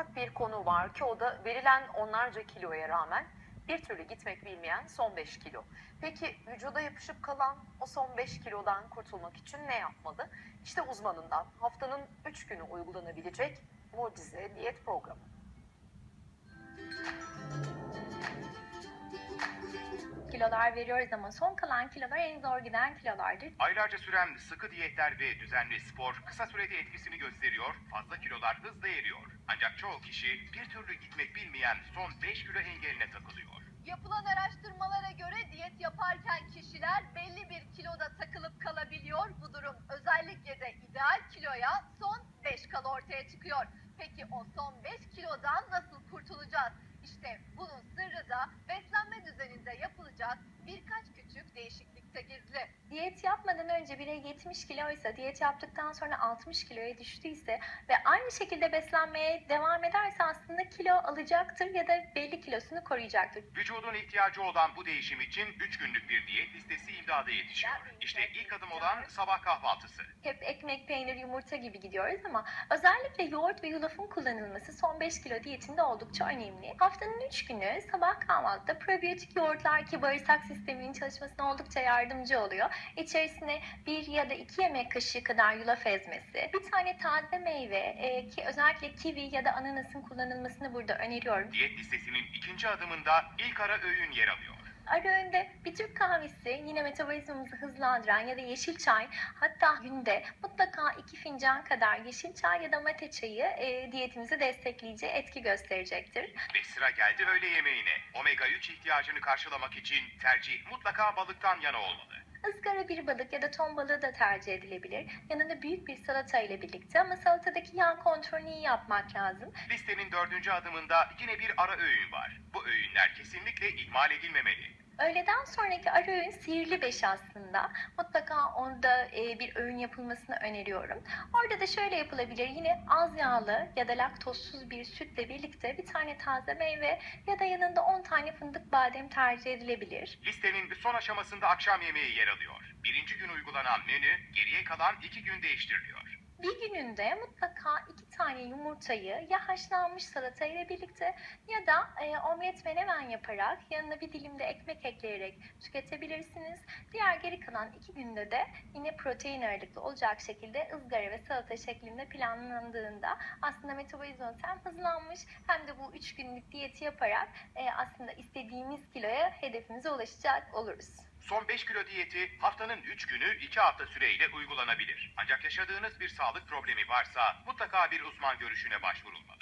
ortak bir konu var ki o da verilen onlarca kiloya rağmen bir türlü gitmek bilmeyen son 5 kilo. Peki vücuda yapışıp kalan o son 5 kilodan kurtulmak için ne yapmalı? İşte uzmanından haftanın 3 günü uygulanabilecek mucize diyet programı. Kilolar veriyoruz ama son kalan kilolar en zor giden kilolardır. Aylarca süren sıkı diyetler ve düzenli spor kısa sürede etkisini gösteriyor, fazla kilolar hızla eriyor. Ancak çoğu kişi bir türlü gitmek bilmeyen son 5 kilo engeline takılıyor. Yapılan araştırmalara göre diyet yaparken kişiler belli bir kiloda takılıp kalabiliyor. Bu durum özellikle de ideal kiloya son 5 kala ortaya çıkıyor. Peki o son 5 kilodan nasıl kurtulacağız? İşte bunun sırrı da Diyet yapmadan önce birey 70 kiloysa, diyet yaptıktan sonra 60 kiloya düştüyse ve aynı şekilde beslenmeye devam ederse aslında kilo alacaktır ya da belli kilosunu koruyacaktır. Vücudun ihtiyacı olan bu değişim için 3 günlük bir diyet listesi imdada yetişiyor. İşte ilk adım olan sabah kahvaltısı. Hep ekmek, peynir, yumurta gibi gidiyoruz ama özellikle yoğurt ve yulafın kullanılması son 5 kilo diyetinde oldukça önemli. Haftanın 3 günü sabah kahvaltıda probiyotik yoğurtlar ki bağırsak sisteminin çalışmasına oldukça yardımcı oluyor. İçerisine 1 ya da 2 yemek kaşığı kadar yulaf ezmesi, bir tane taze meyve e, ki özellikle kivi ya da ananasın kullanılmasını burada öneriyorum. Diyet listesinin ikinci adımında ilk ara öğün yer alıyor. Ara öğünde bir Türk kahvesi yine metabolizmamızı hızlandıran ya da yeşil çay hatta günde mutlaka iki fincan kadar yeşil çay ya da mate çayı e, diyetimizi destekleyici etki gösterecektir. Ve sıra geldi öğle yemeğine. Omega 3 ihtiyacını karşılamak için tercih mutlaka balıktan yana olmalı. Izgara bir balık ya da ton balığı da tercih edilebilir. Yanında büyük bir salata ile birlikte ama salatadaki yağ kontrolünü iyi yapmak lazım. Listenin dördüncü adımında yine bir ara öğün var. Bu öğünler kesinlikle ihmal edilmemeli. Öğleden sonraki ara öğün sihirli beş aslında. Mutlaka onda e, bir öğün yapılmasını öneriyorum. Orada da şöyle yapılabilir. Yine az yağlı ya da laktozsuz bir sütle birlikte bir tane taze meyve ya da yanında 10 tane fındık badem tercih edilebilir. Listenin son aşamasında akşam yemeği yer alıyor. Birinci gün uygulanan menü geriye kalan iki gün değiştiriliyor. Bir gününde mutlaka iki tane yumurtayı ya haşlanmış salata ile birlikte ya da e, omlet menemen yaparak yanına bir dilim de ekmek ekleyerek tüketebilirsiniz. Diğer geri kalan iki günde de yine protein ağırlıklı olacak şekilde ızgara ve salata şeklinde planlandığında aslında metabolizmanız hem hızlanmış hem de bu üç günlük diyeti yaparak e, aslında istediğimiz kiloya hedefimize ulaşacak oluruz. Son 5 kilo diyeti haftanın 3 günü 2 hafta süreyle uygulanabilir. Ancak yaşadığınız bir sağlık problemi varsa mutlaka bir uzman görüşüne başvurulmalı.